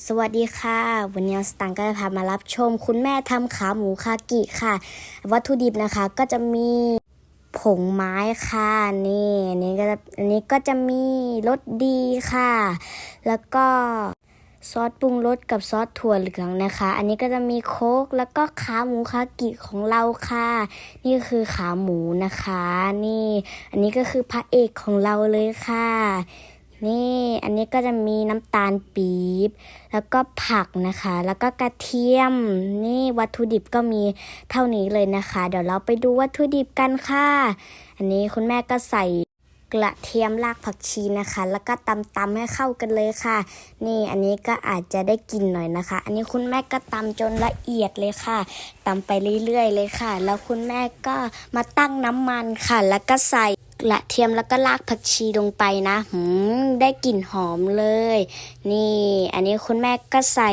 สวัสดีค่ะ วันนี้สตังก็จะพามารับชม คุณแม่ทำขาหมูคากิค่ะ วัตถุดิบนะคะก็จะมีผงไม้ค่ะ นี่อันนี้ก็จะอันนี้ก็จะมีรสดีค่ะ แล้วก็ซอสปรุงรสกับซอสถั่วเหลืองนะคะ อันนี้ก็จะมีโค้กแล้วก็ขาหมูคากิของเราค่ะ นี่คือขาหมูนะคะ นี่ อันนี้ก็คือพระเอกของเราเลยค่ะ นี่อันนี้ก็จะมีน้ำตาลปี๊บแล้วก็ผักนะคะ แล้วก็กระเทียม นี่วัตถุดิบก็มีเท่านี้เลยนะคะ เดี๋ยวเราไปดูวัตถุดิบกันค่ะ อันนี้คุณแม่ก็ใส่กระเทียมรากผักชีนะคะ แล้วก็ตำตำให้เข้ากันเลยค่ะ นี่อันนี้ก็อาจจะได้กินหน่อยนะคะ อันนี้คุณแม่ก็ตำจนละเอียดเลยค่ะตำไปเรื่อยๆเลยค่ะ แล้วคุณแม่ก็มาตั้งน้ำมันค่ะ แล้วก็ใส่ กระเทียมแล้วก็รากผักชีลงไปนะหืมได้กลิ่นหอมเลย นี่ อันนี้คุณแม่ก็ใส่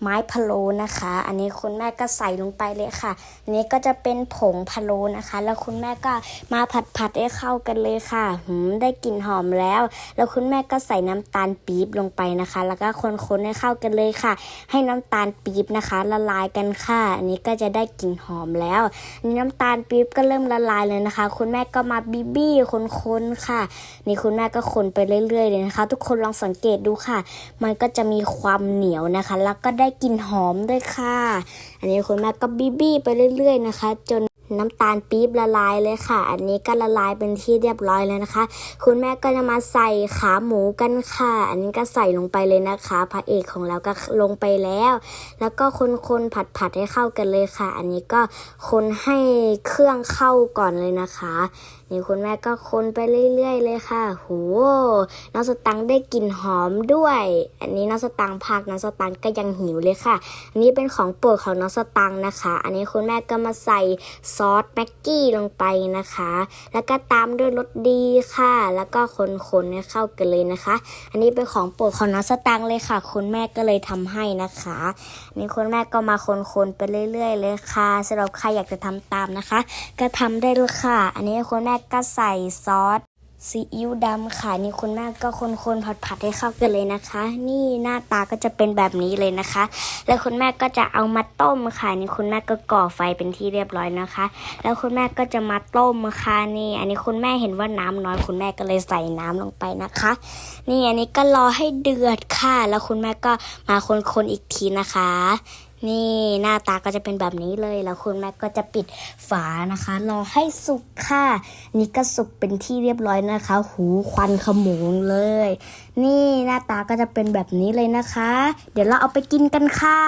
ไม้พะโล้นะคะ อันนี้คุณแม่ก็ใส่ลงไปเลยค่ะ อันนี้ก็จะเป็นผงพะโล้นะคะ แล้วคุณแม่ก็มาผัดผัดๆให้เข้ากันเลยค่ะหืมได้กลิ่นหอมแล้ว แล้วคุณแม่ก็ใส่น้ำตาลปี๊บลงไปนะคะ แล้วก็คนๆให้เข้ากันเลยค่ะ ให้น้ำตาลปี๊บนะคะ ละลายกันค่ะ อันนี้ก็จะได้กลิ่นหอมแล้วนนี้น้ำตาลปี๊บก็เริ่มละลายเลยนะคะ คุณแม่ก็มาบีบี้คนๆค่ะ นี่คุณแม่ก็คนไปเรื่อยๆเลยนะคะ ทุกคนลองสังเกตดูค่ะ มันก็จะมีความเหนียวนะคะ แล้วก็ได้กลิ่นหอมด้วยค่ะ อันนี้คุณแม่ก็บีบี้ไปเรื่อย ๆ นะคะ จน น้ำตาลปี๊บละลายเลยค่ะ อันนี้ก็ละลายเป็นที่เรียบร้อยแล้วนะคะ คุณแม่ก็จะมาใส่ขาหมูกันค่ะ อันนี้ก็ใส่ลงไปเลยนะคะ พระเอกของเราก็ลงไปแล้ว แล้วก็คนๆผัดๆให้เข้ากันเลยค่ะ อันนี้ก็คนให้เครื่องเข้าก่อนเลยนะคะนี่คุณแม่ก็คนไปเรื่อยๆเลยค่ะ โห น้องสตังค์ได้กลิ่นหอมด้วย อันนี้น้องสตังค์พักน้องสตังค์ก็ยังหิวเลยค่ะ อันนี้เป็นของโปรดของน้องสตังค์นะคะ อันนี้คุณแม่ก็มาใส่ซซอสแม็กกี้ลงไปนะคะ แล้วก็ตามด้วยรสดีค่ะ แล้วก็คนๆให้เข้ากันเลยนะคะ อันนี้เป็นของโปรดของน้องสตังค์เลยค่ะ คุณแม่ก็เลยทำให้นะคะนี่คุณแม่ก็มาคนๆไปเรื่อย ๆ เลยค่ะสำหรับใครอยากจะทำตามนะคะ ก็ทำได้เลยค่ะ อันนี้คุณแม่ก็ใส่ซอส ซีอิ๊วดำค่ะนี่คุณแม่ก็คนๆผัดๆให้เข้ากันเลยนะคะ นี่หน้าตาก็จะเป็นแบบนี้เลยนะคะ แล้วคุณแม่ก็จะเอามาต้มค่ะนี่คุณแม่ก็ก่อไฟเป็นที่เรียบร้อยนะคะ แล้วคุณแม่ก็จะมาต้มค่ะนี่ อันนี้คุณแม่เห็นว่าน้ำน้อยคุณแม่ก็เลยใส่น้ำลงไปนะคะ นี่อันนี้ก็รอให้เดือดค่ะ แล้วคุณแม่ก็มาคนๆอีกทีนะคะ นี่หน้าตาก็จะเป็นแบบนี้เลยแล้วคุณแม่ก็จะปิดฝานะคะรอให้สุกค่ะ นี่ก็สุกเป็นที่เรียบร้อยนะคะ หูควันขโมงเลย นี่หน้าตาก็จะเป็นแบบนี้เลยนะคะ เดี๋ยวเราเอาไปกินกันค่ะ